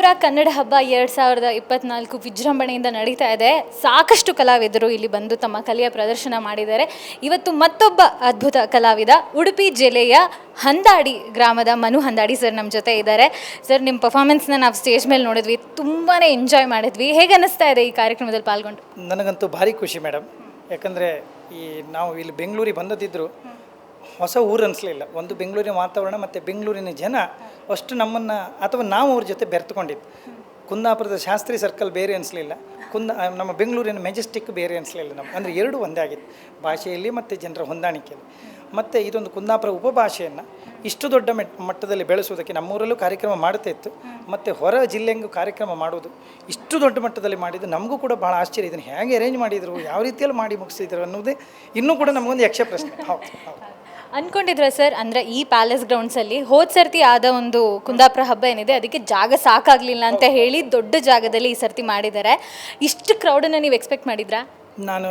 ಕುಂದಾಪುರ ಕನ್ನಡ ಹಬ್ಬ ಎರಡು ಸಾವಿರದ ಇಪ್ಪತ್ನಾಲ್ಕು ವಿಜೃಂಭಣೆಯಿಂದ ನಡೀತಾ ಇದೆ. ಸಾಕಷ್ಟು ಕಲಾವಿದರು ಇಲ್ಲಿ ಬಂದು ತಮ್ಮ ಕಲೆಯ ಪ್ರದರ್ಶನ ಮಾಡಿದ್ದಾರೆ. ಇವತ್ತು ಮತ್ತೊಬ್ಬ ಅದ್ಭುತ ಕಲಾವಿದ, ಉಡುಪಿ ಜಿಲ್ಲೆಯ ಹಂದಾಡಿ ಗ್ರಾಮದ ಮನು ಹಂದಾಡಿ ಸರ್ ನಮ್ಮ ಜೊತೆ ಇದ್ದಾರೆ. ಸರ್ ನಿಮ್ಮ ಪರ್ಫಾರ್ಮೆನ್ಸ್ನ ನಾವು ಸ್ಟೇಜ್ ಮೇಲೆ ನೋಡಿದ್ವಿ. ತುಂಬಾ ಎಂಜಾಯ್ ಮಾಡಿದ್ವಿ. ಹೇಗೆ ಅನ್ನಿಸ್ತಾ ಇದೆ ಈ ಕಾರ್ಯಕ್ರಮದಲ್ಲಿ ಪಾಲ್ಗೊಂಡು? ನನಗಂತೂ ಭಾರಿ ಖುಷಿ ಮೇಡಮ್ ಯಾಕಂದರೆ ಈ ನಾವು ಇಲ್ಲಿ ಬೆಂಗಳೂರಿಗೆ ಬಂದದಿದ್ದರು. ಹೊಸ ಊರು ಅನಿಸ್ಲಿಲ್ಲ. ಒಂದು ಬೆಂಗಳೂರಿನ ವಾತಾವರಣ ಮತ್ತು ಬೆಂಗಳೂರಿನ ಜನ ಅಷ್ಟು ನಮ್ಮನ್ನು ಅಥವಾ ನಾವು ಅವ್ರ ಜೊತೆ ಬೆರೆತುಕೊಂಡಿದ್ದು. ಕುಂದಾಪುರದ ಶಾಸ್ತ್ರಿ ಸರ್ಕಲ್ ಬೇರೆ ಅನಿಸ್ಲಿಲ್ಲ. ಕುಂದ ನಮ್ಮ ಬೆಂಗಳೂರಿನ ಮೆಜೆಸ್ಟಿಕ್ ಬೇರೆ ಅನಿಸ್ಲಿಲ್ಲ ನಮ್ಮ ಅಂದರೆ ಎರಡು ಒಂದೇ ಆಗಿತ್ತು. ಭಾಷೆಯಲ್ಲಿ ಮತ್ತು ಜನರ ಹೊಂದಾಣಿಕೆಯಲ್ಲಿ. ಮತ್ತು ಇದೊಂದು ಕುಂದಾಪುರ ಉಪಭಾಷೆಯನ್ನು ಇಷ್ಟು ದೊಡ್ಡ ಮೆಟ್, ಮಟ್ಟದಲ್ಲಿ ಬೆಳೆಸುವುದಕ್ಕೆ ನಮ್ಮೂರಲ್ಲೂ ಕಾರ್ಯಕ್ರಮ ಮಾಡ್ತಾ ಇತ್ತು. ಮತ್ತು ಹೊರ ಜಿಲ್ಲೆಂಗೂ ಕಾರ್ಯಕ್ರಮ ಮಾಡೋದು ಇಷ್ಟು ದೊಡ್ಡ ಮಟ್ಟದಲ್ಲಿ ಮಾಡಿದ್ದು ನಮಗೂ ಕೂಡ ಭಾಳ ಆಶ್ಚರ್ಯ. ಇದನ್ನು ಹೇಗೆ ಅರೇಂಜ್ ಮಾಡಿದರು, ಯಾವ ರೀತಿಯಲ್ಲಿ ಮಾಡಿ ಮುಗಿಸಿದ್ರು ಅನ್ನೋದೇ ಇನ್ನೂ ಕೂಡ ನಮಗೊಂದು ಯಕ್ಷ ಪ್ರಶ್ನೆ ಹೌದು ಹೌದು. ಅನ್ಕೊಂಡಿದ್ರ ಸರ್? ಅಂದ್ರೆ ಈ ಪ್ಯಾಲೇಸ್ ಗ್ರೌಂಡ್ಸಲ್ಲಿ ಹೋದ ಸರ್ತಿ ಆದ ಒಂದು ಕುಂದಾಪುರ ಹಬ್ಬ ಏನಿದೆ, ಅದಕ್ಕೆ ಜಾಗ ಸಾಕಾಗ್ಲಿಲ್ಲ ಅಂತ ಹೇಳಿ ದೊಡ್ಡ ಜಾಗದಲ್ಲಿ ಈ ಸರ್ತಿ ಮಾಡಿದ್ದಾರೆ. ಇಷ್ಟು ಕ್ರೌಡನ್ನು ನೀವು ಎಕ್ಸ್ಪೆಕ್ಟ್ ಮಾಡಿದ್ರಾ? ನಾನು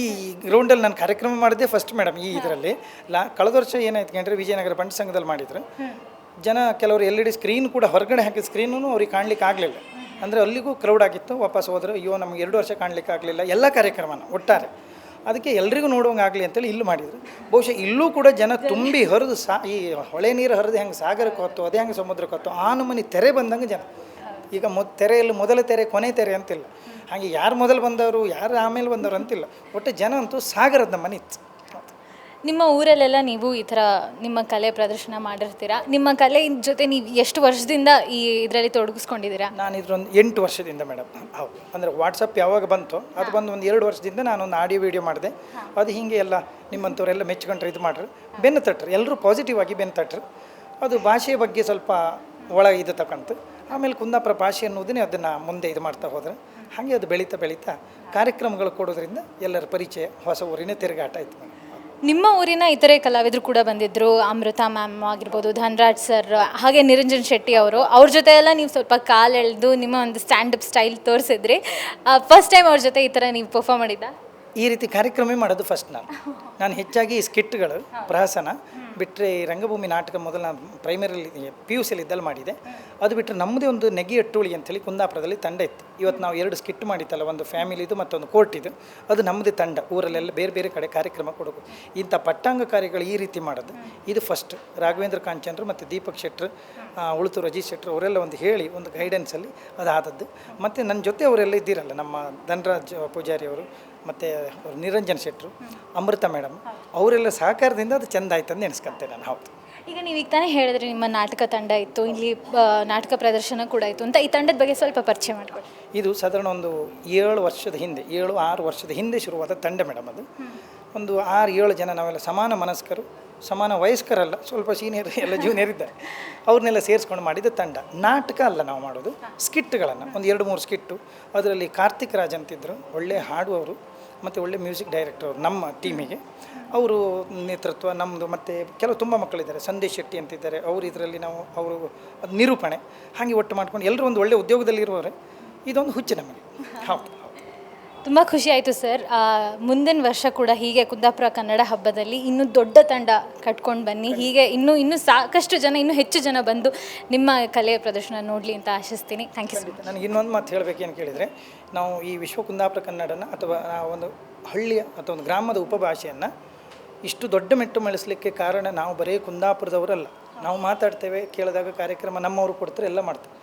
ಈ ಗ್ರೌಂಡಲ್ಲಿ ನಾನು ಕಾರ್ಯಕ್ರಮ ಮಾಡಿದ್ದೆ ಫಸ್ಟ್ ಮೇಡಮ್ ಈ ಇದರಲ್ಲಿ. ಲಾ, ಕಳೆದ ವರ್ಷ ಏನಾಯ್ತು ಕಂಡ್ರೆ ವಿಜಯನಗರ ಪಂಚ ಸಂಘದಲ್ಲಿ ಮಾಡಿದ್ರು. ಜನ ಕೆಲವರು ಎಲ್ ಇ ಸ್ಕ್ರೀನ್ ಕೂಡ ಹೊರಗಡೆ ಹಾಕಿದ ಸ್ಕ್ರೀನೂ ಅವ್ರಿಗೆ ಕಾಣ್ಲಿಕ್ಕೆ ಆಗಲಿಲ್ಲ. ಅಂದರೆ ಅಲ್ಲಿಗೂ ಕ್ರೌಡ್ ಆಗಿತ್ತು, ವಾಪಸ್ ಹೋದ್ರು, ಅಯ್ಯೋ ನಮ್ಗೆ ಎರಡು ವರ್ಷ ಕಾಣ್ಲಿಕ್ಕೆ ಆಗಲಿಲ್ಲ. ಎಲ್ಲ ಕಾರ್ಯಕ್ರಮನ ಒಟ್ಟಾರೆ. ಅದಕ್ಕೆ ಎಲ್ರಿಗೂ ನೋಡುವಂಗೆ ಆಗಲಿ ಅಂತೇಳಿ ಇಲ್ಲಿ ಮಾಡಿದರು. ಬಹುಶಃ ಇಲ್ಲೂ ಕೂಡ ಜನ ತುಂಬಿ ಹರಿದು ಸಾ, ಈ ಹೊಳೆ ನೀರು ಹರಿದು ಹೆಂಗೆ ಸಾಗರಕ್ಕೆ ಹೊತ್ತು, ಅದೇ ಹೆಂಗೆ ಸಮುದ್ರಕ್ಕೆ ಹೊತ್ತು ಆ ನಮೂನಿ ತೆರೆ ಬಂದಂಗೆ ಜನ. ಈಗ ಮೊ, ತೆರೆಯಲ್ಲಿ ಮೊದಲ ತೆರೆ ಕೊನೆ ತೆರೆ ಅಂತಿಲ್ಲ. ಹಾಗೆ ಯಾರು ಮೊದಲು ಬಂದವರು, ಯಾರು ಆಮೇಲೆ ಬಂದವರು ಅಂತಿಲ್ಲ. ಒಟ್ಟು ಜನ ಅಂತೂ ಸಾಗರದ ಮನೆ ನಿಮ್ಮ ಊರಲ್ಲೆಲ್ಲ ನೀವು ಈ ಥರ ನಿಮ್ಮ ಕಲೆ ಪ್ರದರ್ಶನ ಮಾಡಿರ್ತೀರಾ? ನಿಮ್ಮ ಕಲೆ ಜೊತೆ ನೀವು ಎಷ್ಟು ವರ್ಷದಿಂದ ಈ ಇದರಲ್ಲಿ ತೊಡಗಿಸ್ಕೊಂಡಿದ್ದೀರಾ? ನಾನು ಇದ್ರೊಂದು ಎಂಟು ವರ್ಷದಿಂದ ಮೇಡಮ್. ಹೌದು. ಅಂದರೆ ವಾಟ್ಸಪ್ ಯಾವಾಗ ಬಂತು ಅದು ಬಂದು ಒಂದು ಎರಡು ವರ್ಷದಿಂದ ನಾನು ಒಂದು ಆಡಿಯೋ ವಿಡಿಯೋ ಮಾಡಿದೆ. ಅದು ಹೀಗೆ ಎಲ್ಲ ನಿಮ್ಮಂಥವ್ರೆಲ್ಲ ಮೆಚ್ಕೊಂಡ್ರೆ ಇದು ಮಾಡ್ರಿ. ಬೆನ್ನು ತಟ್ರು. ಎಲ್ಲರೂ ಪಾಸಿಟಿವ್ ಆಗಿ ಬೆನ್ನು ತಟ್ರು. ಅದು ಭಾಷೆಯ ಬಗ್ಗೆ ಸ್ವಲ್ಪ ಒಳ ಇದು ತಗೊಂತು ಆಮೇಲೆ ಕುಂದಾಪುರ ಭಾಷೆ ಅನ್ನೋದನ್ನೇ ಅದನ್ನು ಮುಂದೆ ಇದು ಮಾಡ್ತಾ ಹೋದ್ರೆ. ಹಾಗೆ ಅದು ಬೆಳೀತಾ ಬೆಳೀತಾ ಕಾರ್ಯಕ್ರಮಗಳು ಕೊಡೋದ್ರಿಂದ ಎಲ್ಲರ ಪರಿಚಯ ಹೊಸ ಊರಿನ ತಿರುಗಾಟ ಆಯ್ತು ನಿಮ್ಮ ಊರಿನ ಇತರೆ ಕಲಾವಿದರು ಕೂಡ ಬಂದಿದ್ದರು ಅಮೃತ ಮ್ಯಾಮ್ ಆಗಿರ್ಬೋದು, ಧನ್ರಾಜ್ ಸರ್, ಹಾಗೆ ನಿರಂಜನ್ ಶೆಟ್ಟಿ ಅವರು. ಅವ್ರ ಜೊತೆ ಎಲ್ಲ ನೀವು ಸ್ವಲ್ಪ ಕಾಲು ಎಳೆದು ನಿಮ್ಮ ಒಂದು ಸ್ಟ್ಯಾಂಡಪ್ ಸ್ಟೈಲ್ ತೋರಿಸಿದ್ರಿ. ಫಸ್ಟ್ ಟೈಮ್ ಅವ್ರ ಜೊತೆ ಈ ಥರ ನೀವು ಪರ್ಫಾರ್ಮ್ ಮಾಡಿದ್ದ? ಈ ರೀತಿ ಕಾರ್ಯಕ್ರಮ ಮಾಡೋದು ಫಸ್ಟ್ ನಾನು. ನಾನು ಹೆಚ್ಚಾಗಿ ಸ್ಕಿಟ್ಗಳು, ಪ್ರಹಸನ ಬಿಟ್ಟರೆ ರಂಗಭೂಮಿ ನಾಟಕ ಮೊದಲು ನಾನು ಪ್ರೈಮರಿಲಿ ಪಿ ಯು ಸಿಲಿ ಇದ್ದಲ್ಲಿ ಮಾಡಿದೆ. ಅದು ಬಿಟ್ಟರೆ ನಮ್ಮದೇ ಒಂದು ನೆಗಿ ಅಟ್ಟುಳಿ ಅಂತೇಳಿ ಕುಂದಾಪುರದಲ್ಲಿ ತಂಡ ಇತ್ತು. ಇವತ್ತು ನಾವು ಎರಡು ಸ್ಕಿಟ್ ಮಾಡಿತ್ತಲ್ಲ, ಒಂದು ಫ್ಯಾಮಿಲಿದು ಕೋರ್ಟ್ ಇದು ಅದು ನಮ್ಮದೇ ತಂಡ, ಊರಲ್ಲೆಲ್ಲ ಬೇರೆ ಬೇರೆ ಕಡೆ ಕಾರ್ಯಕ್ರಮ ಕೊಡೋದು. ಇಂಥ ಪಟ್ಟಾಂಗ ಕಾರ್ಯಗಳು ಈ ರೀತಿ ಮಾಡೋದು. ಇದು ಫಸ್ಟ್ ರಾಘವೇಂದ್ರ ಕಾಂಚನ್ರು ಮತ್ತು ದೀಪಕ್ ಶೆಟ್ರು ಉಳ್ತು ಉಳುತು ರಜೀಶ್ ಶೆಟ್ರು ಅವರೆಲ್ಲ ಒಂದು ಹೇಳಿ ಒಂದು ಗೈಡೆನ್ಸಲ್ಲಿ ಅದಾದದ್ದು. ಮತ್ತು ನನ್ನ ಜೊತೆ ಅವರೆಲ್ಲ ಇದ್ದೀರಲ್ಲ, ನಮ್ಮ ಧನರಾಜ್ ಪೂಜಾರಿ ಅವರು ಮತ್ತು ನಿರಂಜನ್ ಶೆಟ್ರು ಅಮೃತ ಮೇಡಮ್ ಅವರೆಲ್ಲ ಸಹಕಾರದಿಂದ ಅದು ಚೆಂದ ಆಯ್ತು ಅಂತ ನೆನೆಸ್ಕೊಂತೆ ನಾನು ಹೌದು. ಈಗ ನೀವು ಈಗ ತಾನೇ ಹೇಳಿದ್ರಿ ನಿಮ್ಮ ನಾಟಕ ತಂಡ ಇತ್ತು ಇಲ್ಲಿ ನಾಟಕ ಪ್ರದರ್ಶನ ಕೂಡ ಇತ್ತು ಅಂತ ಈ ತಂಡದ ಬಗ್ಗೆ ಸ್ವಲ್ಪ ಪರಿಚಯ ಮಾಡಿಕೊಡಿ. ಇದು ಸಾಧಾರಣ ಒಂದು ಏಳು ವರ್ಷದ ಹಿಂದೆ ಏಳು ಆರು ವರ್ಷದ ಹಿಂದೆ ಶುರುವಾದ ತಂಡ ಮೇಡಮ್ ಅದು. ಒಂದು ಆರು ಏಳು ಜನ ನಾವೆಲ್ಲ ಸಮಾನ ಮನಸ್ಕರು ಸಮಾನ ವಯಸ್ಕರಲ್ಲ ಸ್ವಲ್ಪ ಸೀನಿಯರ್ ಎಲ್ಲ ಜೂನಿಯರ್ ಇದ್ದಾರೆ. ಅವ್ರನ್ನೆಲ್ಲ ಸೇರಿಸ್ಕೊಂಡು ಮಾಡಿದ ತಂಡ. ನಾಟಕ ಅಲ್ಲ ನಾವು ಮಾಡೋದು ಸ್ಕಿಟ್ಗಳನ್ನು ಒಂದು ಎರಡು ಮೂರು ಸ್ಕಿಟ್ಟು ಅದರಲ್ಲಿ ಕಾರ್ತಿಕ್ ರಾಜ್ ಅಂತಿದ್ದರು ಒಳ್ಳೆ ಹಾಡುವವರು. ಮತ್ತು ಒಳ್ಳೆ ಮ್ಯೂಸಿಕ್ ಡೈರೆಕ್ಟರ್ ನಮ್ಮ ಟೀಮಿಗೆ. ಅವರು ನೇತೃತ್ವ ನಮ್ಮದು ಮತ್ತು ಕೆಲವು ತುಂಬ ಮಕ್ಕಳಿದ್ದಾರೆ. ಸಂದೇಶ್ ಶೆಟ್ಟಿ ಅಂತಿದ್ದಾರೆ. ಅವರು ಇದರಲ್ಲಿ ನಾವು, ಅವರು ನಿರೂಪಣೆ. ಹಾಗೆ ಒಟ್ಟು ಮಾಡ್ಕೊಂಡು ಎಲ್ಲರೂ ಒಂದು ಒಳ್ಳೆ ಉದ್ಯೋಗದಲ್ಲಿರುವವರೇ. ಇದೊಂದು ಹುಚ್ಚು ನಮಗೆ. ಹೌದು. ತುಂಬ ಖುಷಿ ಆಯಿತು ಸರ್. ಮುಂದಿನ ವರ್ಷ ಕೂಡ ಹೀಗೆ ಕುಂದಾಪುರ ಕನ್ನಡ ಹಬ್ಬದಲ್ಲಿ ಇನ್ನೂ ದೊಡ್ಡ ತಂಡ ಕಟ್ಕೊಂಡು ಬನ್ನಿ. ಹೀಗೆ ಇನ್ನೂ ಇನ್ನೂ ಸಾಕಷ್ಟು ಜನ ಇನ್ನೂ ಹೆಚ್ಚು ಜನ ಬಂದು ನಿಮ್ಮ ಕಲೆಯ ಪ್ರದರ್ಶನ ನೋಡಲಿ ಅಂತ ಆಶಿಸ್ತೀನಿ. ಥ್ಯಾಂಕ್ ಯು ಸರ್ ನನಗೆ ಇನ್ನೊಂದು ಮಾತು ಹೇಳಬೇಕು ಏನು ಕೇಳಿದರೆ ನಾವು ಈ ವಿಶ್ವ ಕುಂದಾಪುರ ಕನ್ನಡನ ಅಥವಾ ಒಂದು ಹಳ್ಳಿಯ ಅಥವಾ ಒಂದು ಗ್ರಾಮದ ಉಪಭಾಷೆಯನ್ನು ಇಷ್ಟು ದೊಡ್ಡ ಮೆಟ್ಟು ಮಳಿಸಲಿಕ್ಕೆ ಕಾರಣ ನಾವು ಬರೀ ಕುಂದಾಪುರದವರಲ್ಲ. ನಾವು ಮಾತಾಡ್ತೇವೆ, ಕೇಳಿದಾಗ ಕಾರ್ಯಕ್ರಮ ನಮ್ಮವರು ಕೊಡ್ತಾರೆ, ಎಲ್ಲ ಮಾಡ್ತಾರೆ.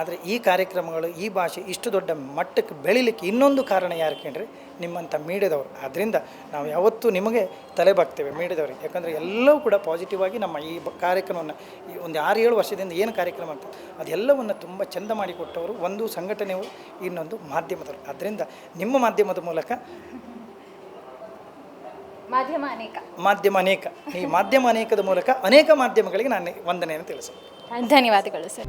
ಆದರೆ ಈ ಕಾರ್ಯಕ್ರಮಗಳು, ಈ ಭಾಷೆ ಇಷ್ಟು ದೊಡ್ಡ ಮಟ್ಟಕ್ಕೆ ಬೆಳಿಲಿಕ್ಕೆ ಇನ್ನೊಂದು ಕಾರಣ ಯಾರು ಕೇಳ್ರಿ ನಿಮ್ಮಂಥ ಮೀಡಿಯಾದವರು. ಆದ್ದರಿಂದ ನಾವು ಯಾವತ್ತೂ ನಿಮಗೆ ತಲೆ ಬಾಗ್ತೇವೆ ಮೀಡಿಯಾದವ್ರಿಗೆ. ಯಾಕಂದರೆ ಎಲ್ಲವೂ ಕೂಡ ಪಾಸಿಟಿವ್ ಆಗಿ ನಮ್ಮ ಈ ಕಾರ್ಯಕ್ರಮವನ್ನು ಈ ಒಂದು ಆರು, ಏಳು ವರ್ಷದಿಂದ ಏನು ಕಾರ್ಯಕ್ರಮ ಅಂತ ಅದೆಲ್ಲವನ್ನು ತುಂಬ ಚೆಂದ ಮಾಡಿಕೊಟ್ಟವರು ಒಂದು ಸಂಘಟನೆಯವರು ಇನ್ನೊಂದು ಮಾಧ್ಯಮದವರು. ಆದ್ದರಿಂದ ನಿಮ್ಮ ಮಾಧ್ಯಮದ ಮೂಲಕ ಮಾಧ್ಯಮ ಅನೇಕ. ಮಾಧ್ಯಮ ಅನೇಕ. ಈ ಮಾಧ್ಯಮ ಅನೇಕದ ಮೂಲಕ ಅನೇಕ ಮಾಧ್ಯಮಗಳಿಗೆ ನಾನು ವಂದನೆಯನ್ನು ತಿಳಿಸ್ತೇನೆ ಧನ್ಯವಾದಗಳು ಸರ್.